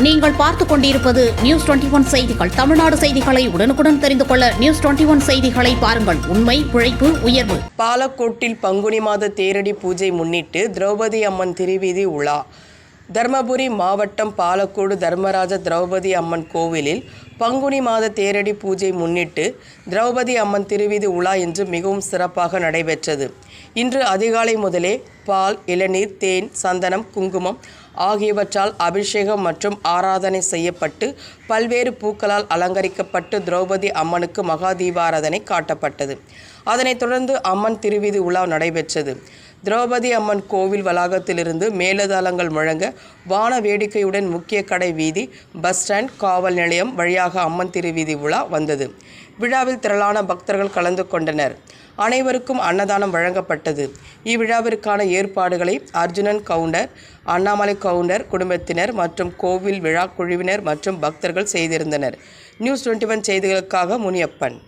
நீங்கள் பார்த்துக் கொண்டிருப்பது நியூஸ் டுவெண்டி ஒன் செய்திகள். தமிழ்நாடு செய்திகளை உடனுக்குடன் தெரிந்து கொள்ள நியூஸ் டுவெண்டி ஒன் செய்திகளை பாருங்கள். உண்மை உழைப்பு உயர்வு. பாலக்கோட்டில் பங்குனி மாத தேரடி பூஜை முன்னிட்டு திரௌபதி அம்மன் திருவீதி உலா. தர்மபுரி மாவட்டம் பாலக்கோடு தர்மராஜ திரௌபதி அம்மன் கோவிலில் பங்குனி மாத தேரடி பூஜை முன்னிட்டு திரௌபதி அம்மன் திருவிதி உலா இன்று மிகவும் சிறப்பாக நடைபெற்றது. இன்று அதிகாலை முதலே பால் இளநீர் தேன் சந்தனம் குங்குமம் ஆகியவற்றால் அபிஷேகம் மற்றும் ஆராதனை செய்யப்பட்டு பல்வேறு பூக்களால் அலங்கரிக்கப்பட்டு திரௌபதி அம்மனுக்கு மகா தீபாராதனை காட்டப்பட்டது. அதனைத் தொடர்ந்து அம்மன் திருவிதி உலா நடைபெற்றது. திரௌபதி அம்மன் கோவில் வளாகத்திலிருந்து மேலதாளங்கள் முழங்க வான வேடிக்கையுடன் முக்கிய கடை வீதி பஸ் ஸ்டாண்ட் காவல் நிலையம் வழியாக அம்மன் திருவீதி உலா வந்தது. விழாவில் திரளான பக்தர்கள் கலந்து கொண்டனர். அனைவருக்கும் அன்னதானம் வழங்கப்பட்டது. இவ்விழாவிற்கான ஏற்பாடுகளை அர்ஜுனன் கவுண்டர் அண்ணாமலை கவுண்டர் குடும்பத்தினர் மற்றும் கோவில் விழா குழுவினர் மற்றும் பக்தர்கள் செய்திருந்தனர். நியூஸ் டுவெண்ட்டி ஒன் செய்திகளுக்காக முனியப்பன்.